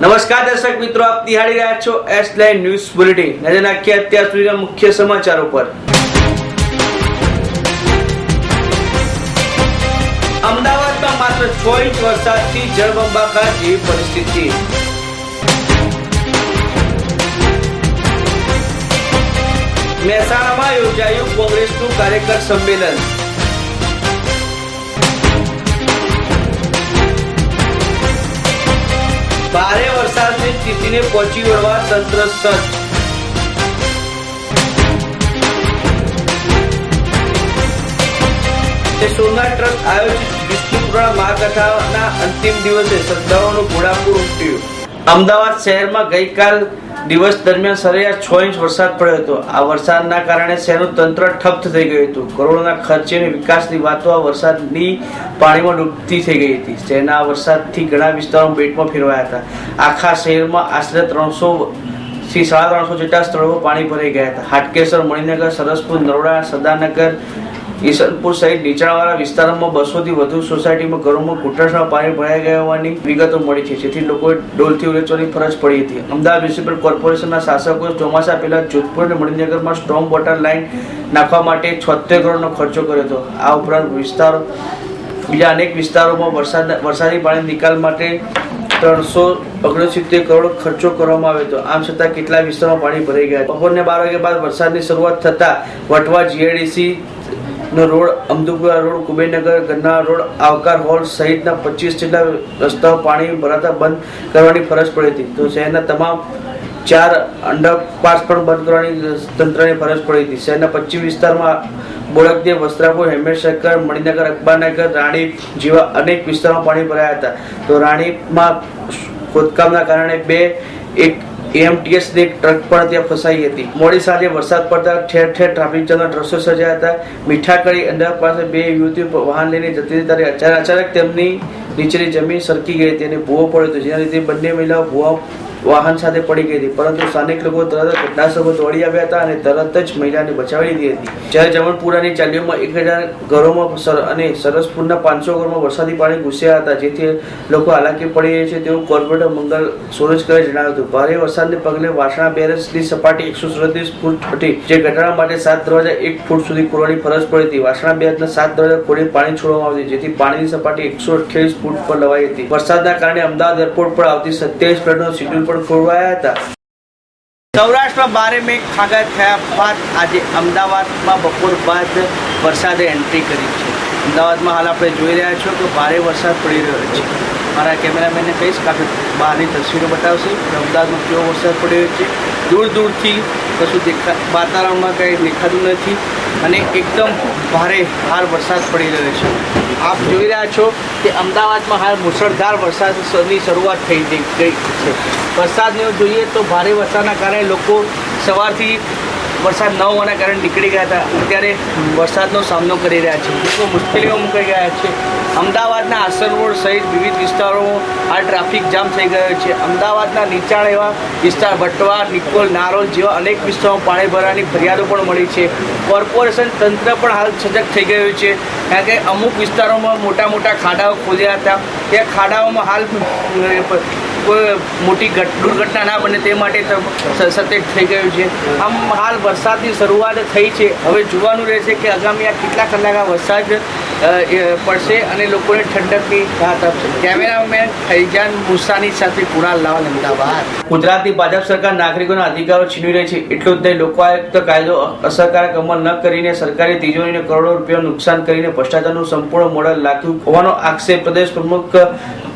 નમસ્કાર દર્શક મિત્રો, આપ નિહાળી રહ્યા છો એસ લાઈન ન્યૂઝ બુલેટિન નજર નાખીએ અત્યાર સુધીના મુખ્ય સમાચારો પર. અમદાવાદમાં માત્ર છ ઇંચ વરસાદથી જળબંબાકાર જેવી પરિસ્થિતિ. મહેસાણામાં યોજાયું કોંગ્રેસનું કાર્યકર સંમેલન. ભારે વરસાદની સ્થિતિને પહોંચી વળવા તંત્ર સજ્જ. સોમનાથ ટ્રસ્ટ આયોજિત વિષ્ણુ પુરાણ મહાકથાના અંતિમ દિવસે શ્રદ્ધાઓનું ઘોડાપુર ઉમટ્યું. અમદાવાદ શહેરમાં ગઈકાલ દિવસ દરમિયાન સરેરાશ છ ઇંચ વરસાદ પડ્યો હતો. આ વરસાદના કારણે શહેરનું તંત્ર ઠપ થઈ ગયું હતું. કરોડોના ખર્ચે અને વિકાસની વાતો આ વરસાદની પાણીમાં ડૂબતી થઈ ગઈ હતી. શહેરના વરસાદથી ઘણા વિસ્તારો બેટમાં ફેરવાયા હતા. આખા શહેરમાં આશરે ત્રણસો થી સાડા ત્રણસો જેટલા સ્થળો પાણી ભરાઈ ગયા હતા. હાટકેશ્વર મણિનગર, સરસપુર, નરોડા, સદાનગર ઈસનપુર સહિત નીચાણવાળા વિસ્તારોમાં બસો થી વધુ સોસાયટીમાં ઘરોમાં ઘૂંટણમાં પાણી ભરાઈ ગયા હોવાની વિગતો મળી છે, જેથી લોકોએ ડોલથી ઉલેચવાની ફરજ પડી હતી. અમદાવાદ મ્યુનિસિપલ કોર્પોરેશનના શાસકોએ ચોમાસા પહેલા જોધપુર અને મણિનગરમાં સ્ટ્રોંગ વોટર લાઇન નાખવા માટે છોતેર કરોડનો ખર્ચો કર્યો હતો. આ ઉપરાંત વિસ્તારો, બીજા અનેક વિસ્તારોમાં વરસાદ, વરસાદી પાણી નિકાલ માટે ત્રણસો ઓગણસિત્તેર કરોડ ખર્ચો કરવામાં આવ્યો હતો. આમ છતાં કેટલા વિસ્તારોમાં પાણી ભરાઈ ગયા. બપોરને બાર વાગ્યા બાદ વરસાદની શરૂઆત થતાં વટવા જીઆઈડીસી નો road Amdupura road, Kubernagar Ganna road, આવકાર હોલ સહિતના પચીસ જેટલા રસ્તાઓ પાણી ભરાતા બંધ કરવાની ફરજ પડી હતી. તો શહેરના તમામ ચાર અંડરપાસ પણ બંધ કરવાની તંત્રને ફરજ પડી હતી. શહેરના પશ્ચિમ વિસ્તારમાં બોડકદેવ વસ્ત્રાપુર હેમેશકર મણિનગર, અકબરનગર, રાણી જેવા અનેક વિસ્તારોમાં પાણી ભરાયા હતા. તો રાણીમાં ખોદકામના કારણે બે એક એમટીએસની એક ટ્રક પણ ત્યાં ફસાઈ હતી. મોડી સાંજે વરસાદ પડતા ઠેર ઠેર ટ્રાફિક જામના દ્રશ્યો સર્જાયા હતા. મીઠાકડી અંડર પાસે બે યુવતીઓ વાહન લઈને જતી હતી ત્યારે અચાનક તેમની નીચેની જમીન સરકી ગઈ હતી અને ભૂવો પડ્યો હતો. જેના લીધે બંને મહિલાઓ ભૂવા વાહન સાથે પડી ગઈ હતી. પરંતુ સ્થાનિક લોકો તરત ઘટના ઘટનાસ્થળ દોડી આવ્યા હતા અને તરત જ મહિલાને બચાવી લીધી હતી. જ્યારે જમણપુરાની ચાલીઓમાં એક હજાર ઘરોમાં અને સરસપુરના પાંચસો ઘરોમાં વરસાદી પાણી ઘૂસ્યા હતા, જેથી લોકો હાલાકી પડી છે તેવું કોર્પોરેટર મંગલ સુરજકરે જણાવ્યું હતું. ભારે વરસાદને પગલે વાસણા બેરેજની સપાટી એકસો સુડત્રીસ ફૂટ હતી, જે ઘટાડા માટે સાત દરવાજા એક ફૂટ સુધી ખોલવાની ફરજ પડી હતી. વાસણા બેરેજના સાત દરવાજા ખોલી પાણી છોડવામાં આવતી જેથી પાણીની સપાટી એકસો અઠ્યાવીસ ફૂટ પર લવાઈ હતી. વરસાદના કારણે અમદાવાદ એરપોર્ટ પર આવતી સત્યાવીસ ફ્લાઇટનો શેડ્યુલ પણ ખોરવાયા હતા. સૌરાષ્ટ્રમાં બારે મેં ખાગા થયા બાદ આજે અમદાવાદમાં બપોર બાદ વરસાદે એન્ટ્રી કરી છે. અમદાવાદમાં હાલ આપણે જોઈ રહ્યા છો કે ભારે વરસાદ પડી રહ્યો છે. મારા કેમેરામેનને કહીશ કાંઈ બહારની તસવીરો બતાવશે કે અમદાવાદમાં કેવો વરસાદ પડી રહ્યો છે. દૂર દૂરથી કશું દેખા વાતાવરણમાં કંઈ દેખાતું નથી. અને એકદમ ભારે હાલ વરસાદ પડી રહ્યો છે. આપ જોઈ રહ્યા છો કે અમદાવાદમાં હાલ મુસળધાર વરસાદની શરૂઆત થઈ ગઈ છે. વરસાદને જોઈએ તો ભારે વરસાદના કારણે લોકો સવારથી વરસાદ ન હોવાના કારણે નીકળી ગયા હતા. અત્યારે વરસાદનો સામનો કરી રહ્યા છે. લોકો મુશ્કેલીઓ મુકાઈ ગયા છે. અમદાવાદના આસન રોડ સહિત વિવિધ વિસ્તારોમાં આ ટ્રાફિક જામ થઈ ગયો છે. અમદાવાદના નીચાણ એવા વિસ્તાર વટવા નિકોલ, નારોલ જેવા અનેક વિસ્તારોમાં પાણી ભરવાની ફરિયાદો પણ મળી છે. કોર્પોરેશન તંત્ર પણ હાલ સજગ થઈ ગયું છે. કારણ કે અમુક વિસ્તારોમાં મોટા મોટા ખાડાઓ ખોલ્યા હતા. તે ખાડાઓમાં હાલ કોઈ મોટી દુર્ઘટના ના બને તે માટે સ- થઈ ગયું છે. આમ હાલ વરસાદની શરૂઆત થઈ છે. હવે જોવાનું રહેશે કે આગામી આ કેટલા કલાક આ વરસાદ પડશે અને લોકોને ઠંડકની રાહત આપશે. કેમેરામેન ફૈજાન મુસાની સાથે કુણાલ લાલ, અમદાવાદ. ગુજરાતની ભાજપ સરકાર નાગરિકોના અધિકારો છીનવી રહી છે. એટલું જ નહીં, લોકો આયુક્ત કાયદો અસરકારક અમલ ન કરીને સરકારી તિજોરીને કરોડો રૂપિયાનું નુકસાન કરીને ભ્રષ્ટાચારનું સંપૂર્ણ મોડલ લાખ્યું હોવાનો આક્ષેપ પ્રદેશ પ્રમુખ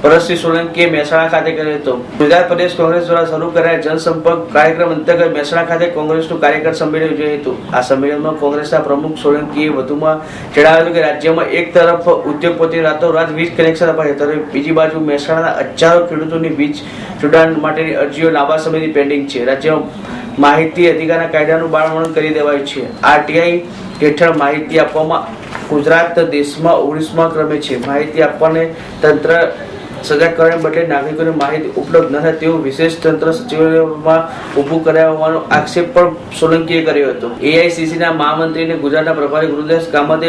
ભરતસિંહ સોલંકીએ મહેસાણા ખાતે કર્યો હતો. ગુજરાત પ્રદેશ કોંગ્રેસ દ્વારા શરૂ કરાયેલ જનસંપર્ક કાર્યક્રમ અંતર્ગત મહેસાણા ખાતે કોંગ્રેસનું કાર્યકર સંમેલન યોજાયું હતું. આ સંમેલનમાં કોંગ્રેસના પ્રમુખ સોલંકીએ વધુમાં જણાવ્યું કે રાજ્યમાં એક તરફ ઉદ્યોગપતિ રાતોરાત વીજ કનેક્શન અપાય ત્યારે બીજી બાજુ મહેસાણાના હજારો ખેડૂતોની વીજ જોડાણ માટેની અરજીઓ લાંબા સમયથી પેન્ડિંગ છે. રાજ્યમાં માહિતી અધિકારના કાયદાનું બાળમણ કરી દેવાયું છે. આરટીઆઈ હેઠળ માહિતી આપવામાં ગુજરાત દેશમાં ઓગણીસમાં ક્રમે છે. માહિતી આપવાને તંત્ર સજા કરવા બદલે નાગરિકોને માહિતી ઉપલબ્ધ ન થાય તેવું વિશેષ તંત્ર સચિવાલયમાં ઊભું કરાયા હોવાનો આક્ષેપ પણ સોલંકીએ કર્યો હતો. એઆઈસીસીના મહામંત્રીને ગુજરાતના પ્રભારી ગુરુદાસ કામતે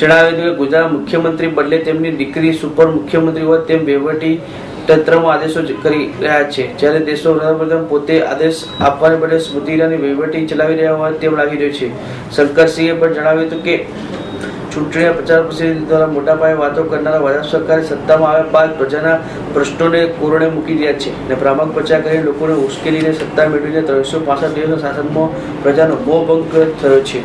જણાવ્યું હતું કે ગુજરાત મુખ્યમંત્રી બદલે તેમની દીકરી સુપર મુખ્યમંત્રી હોય તેમ વહીવટી તંત્રમાં આદેશો કરી રહ્યા છે. જ્યારે દેશનો વડાપ્રધાન પોતે આદેશ આપવાને બદલે સ્મૃતિ ઈરાની વહીવટી ચલાવી રહ્યા હોય તેમ લાગી રહ્યું છે. શંકરસિંહે પણ જણાવ્યું હતું કે ચૂંટણીના પ્રચાર પછી દ્વારા મોટા પાયે વાતો કરનારા ભાજપ સરકારે સત્તામાં આવ્યા બાદ પ્રજાના પ્રશ્નોને કોરણે મૂકી દીધા છે અને ભ્રામક પ્રચાર કરી લોકોને ઉશ્કેરીને સત્તા મેળવીને ત્રણસો પાસઠ દિવસના શાસનમાં પ્રજાનો મોહભંગ થયો છે.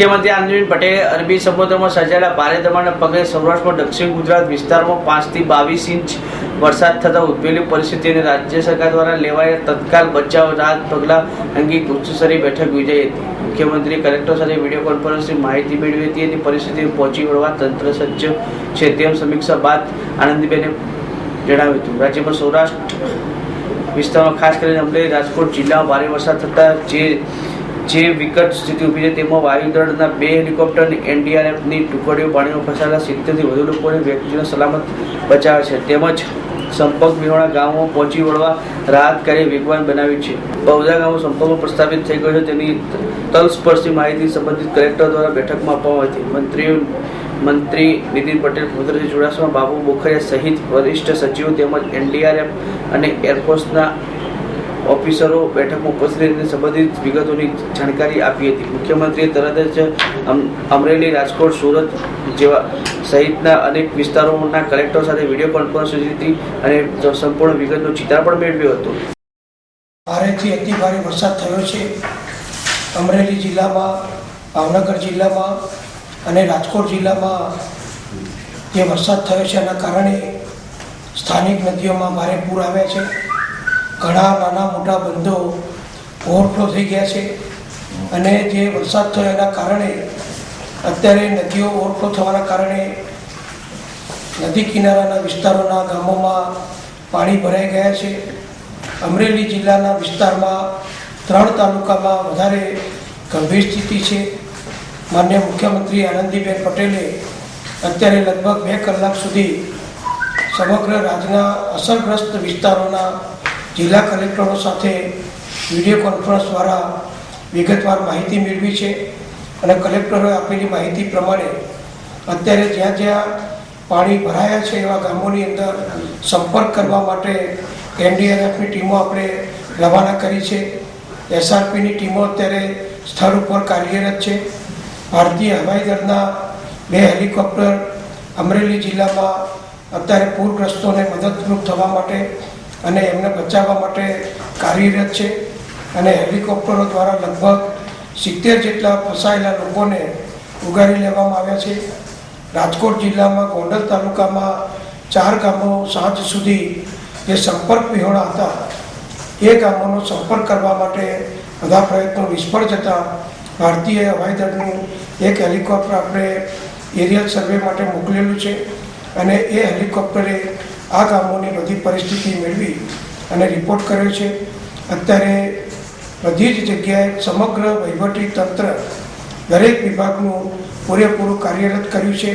મુખ્યમંત્રી આનંદીબેન પટેલે અરબી સમુદ્રમાં સર્જાયેલા ભારે દબાણના પગલે સૌરાષ્ટ્રમાં દક્ષિણ ગુજરાત વિસ્તારમાં પાંચથી બાવીસ ઇંચ વરસાદ થતા ઉદ્ભવેલી પરિસ્થિતિ અને રાજ્ય સરકાર દ્વારા લેવાયેલા તત્કાલ બચાવ રાહત પગલાં અંગે ઉચ્ચસ્તરીય બેઠક યોજાઈ હતી. મુખ્યમંત્રી કલેક્ટર સાથે વીડિયો કોન્ફરન્સથી માહિતી મેળવી હતી અને પરિસ્થિતિને પહોંચી વળવા તંત્ર સજ્જ છે તેમ સમીક્ષા બાદ આનંદીબેને જણાવ્યું હતું. રાજ્યમાં સૌરાષ્ટ્ર વિસ્તારમાં ખાસ કરીને અમરેલી, રાજકોટ જિલ્લામાં ભારે વરસાદ થતા જે જે વિકટ સ્થિતિ ઊભી છે, તેમાં વાયુદળના બે હેલિકોપ્ટર એનડીઆરએફની ટુકડીઓ પાણીમાં ફસાયેલા સિત્તેરથી વધુ લોકોને વ્યક્તિઓને સલામત બચાવે છે. તેમજ સંપર્ક વિહોણા ગામો પહોંચી વળવા રાહત કાર્ય વેગવાન બનાવ્યું છે. બહુધા ગામો સંપર્કમાં પ્રસ્થાપિત થઈ ગયો છે, તેની તલસ્પર્શી માહિતી સંબંધિત કલેક્ટર દ્વારા બેઠકમાં આપવામાં આવી હતી. મંત્રીઓ મંત્રી નીતિન પટેલ ભૂપેન્દ્રસિંહ ચુડાસમા, બાબુ બોખરિયા સહિત વરિષ્ઠ સચિવો તેમજ એનડીઆરએફ અને એરફોર્સના ઓફિસરો બેઠક ઉપસ્થિત સંબંધિત વિગતોની જાણકારી આપી હતી. મુખ્યમંત્રીએ તરત જ અમ- અમરેલી રાજકોટ સુરત જેવા સહિતના અનેક વિસ્તારોના કલેક્ટર સાથે વીડિયો કોન્ફરન્સ હતી અને સંપૂર્ણ વિગતનો ચિત્ર પણ મેળવ્યો હતો. ભારેથી અતિ ભારે વરસાદ થયો છે. અમરેલી જિલ્લામાં, ભાવનગર જિલ્લામાં અને રાજકોટ જિલ્લામાં જે વરસાદ થયો છે એના કારણે સ્થાનિક નદીઓમાં ભારે પૂર આવ્યા છે. ઘણા નાના મોટા બંધો ઓવરફ્લો થઈ ગયા છે. અને જે વરસાદ થયો એના કારણે અત્યારે નદીઓ ઓવરફ્લો થવાના કારણે નદી કિનારાના વિસ્તારોના ગામોમાં પાણી ભરાઈ ગયા છે. અમરેલી જિલ્લાના વિસ્તારમાં ત્રણ તાલુકામાં વધારે ગંભીર સ્થિતિ છે. માન્ય મુખ્યમંત્રી આનંદીબેન પટેલે અત્યારે લગભગ બે કલાક સુધી સમગ્ર રાજ્યના અસરગ્રસ્ત વિસ્તારોના જિલ્લા કલેક્ટરો સાથે વીડિયો કોન્ફરન્સ દ્વારા વિગતવાર માહિતી મેળવી છે અને કલેક્ટરોએ આપેલી માહિતી પ્રમાણે અત્યારે જ્યાં જ્યાં પાણી ભરાયા છે એવા ગામોની અંદર સંપર્ક કરવા માટે એનડીઆરએફની ટીમો આપણે રવાના કરી છે. એસઆરપીની ટીમો અત્યારે સ્થળ ઉપર કાર્યરત છે. ભારતીય હવાઈ દળના બે હેલિકોપ્ટર અમરેલી જિલ્લામાં અત્યારે પૂરગ્રસ્તોને મદદરૂપ થવા માટે અને એમને બચાવવા માટે કાર્યરત છે. અને હેલિકોપ્ટરો દ્વારા લગભગ સિત્તેર જેટલા ફસાયેલા લોકોને ઉગારી લેવામાં આવ્યા છે. રાજકોટ જિલ્લામાં ગોંડલ તાલુકામાં ચાર ગામો સાંજ સુધી જે સંપર્ક વિહોણા હતા, એ ગામોનો સંપર્ક કરવા માટે બધા પ્રયત્નો નિષ્ફળ જતા ભારતીય હવાઈદળનું એક હેલિકોપ્ટર આપણે એરિયલ સર્વે માટે મોકલેલું છે. અને એ હેલિકોપ્ટરે આ ગામોની બધી પરિસ્થિતિ મેળવી અને રિપોર્ટ કર્યો છે. અત્યારે બધી જ જગ્યાએ સમગ્ર વહીવટી તંત્ર દરેક વિભાગનું પૂરેપૂરું કાર્યરત કર્યું છે.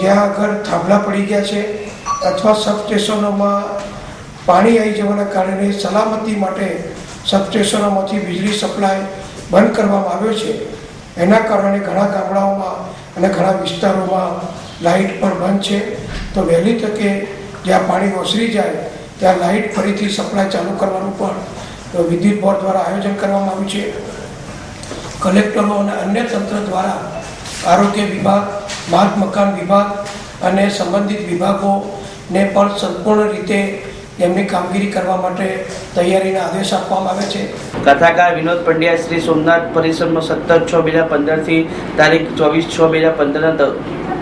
જ્યાં આગળ થાંભલા પડી ગયા છે અથવા સબસ્ટેશનોમાં પાણી આવી જવાના કારણે સલામતી માટે સબસ્ટેશનોમાંથી વીજળી સપ્લાય બંધ કરવામાં આવ્યો છે. એના કારણે ઘણા ગામડાઓમાં અને ઘણા વિસ્તારોમાં લાઇટ પણ બંધ છે. તો વહેલી તકે જ્યાં પાણી ઓસરી જાય, ત્યાં લાઇટ ફરીથી સપ્લાય ચાલુ કરવાનું પણ વિદ્યુત બોર્ડ દ્વારા આયોજન કરવામાં આવ્યું છે. કલેક્ટરો અને અન્ય તંત્ર દ્વારા આરોગ્ય વિભાગ, માર્ગ મકાન વિભાગ અને સંબંધિત વિભાગોને પણ સંપૂર્ણ રીતે એમની કામગીરી કરવા માટે તૈયારીના આદેશ આપવામાં આવે છે. કથાકાર વિનોદ પંડ્યા શ્રી સોમનાથ પરિસરમાં સત્તર છ બે હજાર પંદરથી તારીખ ચોવીસ છ બે હજાર પંદરના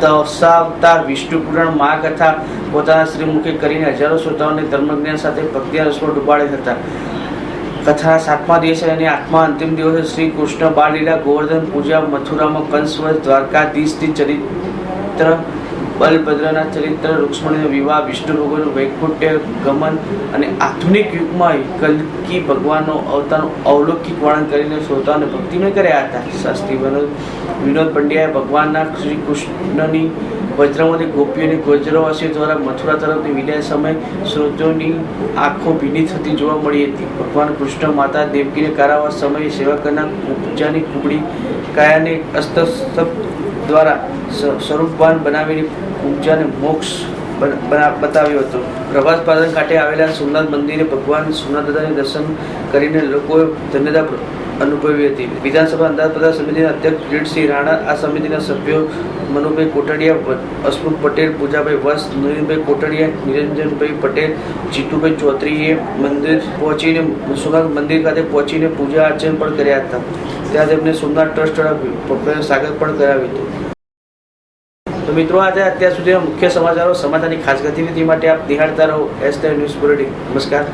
દશાવતાર વિષ્ણુ પુરાણ મહાકથા પોતાના શ્રીમુખે કરીને હજારો શ્રોતાઓને ધર્મજ્ઞાન સાથે ભક્તિય રસમાં ડૂબાડે હતા. કથા સાતમા દિવસે અને આઠમા અંતિમ દિવસે શ્રી કૃષ્ણ બાળલીલા ગોવર્ધન પૂજા મથુરામાં કંસવધ દ્વારકાધીશની ચરિત્ર બલભદ્રના ચરિત્ર, રૂક્ષ્મણીનો વિવાહ, વિષ્ણુ ભગવાનનું વૈકુંઠ્ય ગમન અને આધુનિક યુગમાં કલકી ભગવાનનો અવતારનું અવલૌકિક વર્ણન કરીને શ્રોતાઓને ભક્તિમય કર્યા હતા. શાસ્ત્રી વિનોદ વિનોદ પંડ્યાએ ભગવાનના શ્રી કૃષ્ણની વજ્રમાંથી ગોપીઓની ગોજરાવાસીઓ દ્વારા મથુરા તરફની વિદાય સમય શ્રોતોની આંખો ભીની થતી જોવા મળી હતી. ભગવાન કૃષ્ણ માતા દેવકીને કારાવા સમયે સેવા કરનાર ઉપજાની કુબડી કાયાને અસ્તસ્ત દ્વારા સ્વરૂપવાન બનાવીને ઉપજાને મોક્ષ બતાવ્યું હતું પ્રભાસ પાદન કાંઠે આવેલા સોમનાથ મંદિરે ભગવાન સોમનાથ દાદાને દર્શન કરીને લોકોએ ધન્યતા અનુભવી હતી વિધાનસભા અંદાજપત્ર સમિતિના અધ્યક્ષ કિરીટસિંહ રાણા આ સમિતિના સભ્યો મનુભાઈ કોટડિયા હસમુખ પટેલ પૂજાભાઈ વસ નવીનભાઈ કોટડિયા નિરંજનભાઈ પટેલ જીતુભાઈ ચૌધરીએ મંદિર પહોંચીને સોમનાથ મંદિર ખાતે પહોંચીને પૂજા અર્ચન પણ કર્યા હતા ત્યાં તેમને સોમનાથ ટ્રસ્ટ સ્વાગત પણ કરાવ્યું હતું તો મિત્રો, આજે અત્યાર સુધીના મુખ્ય સમાચારો સમાચારની ખાસ ગતિવિધિ માટે આપ નિહાળતા રહો. એસ ન્યૂઝ બુલેટિન નમસ્કાર.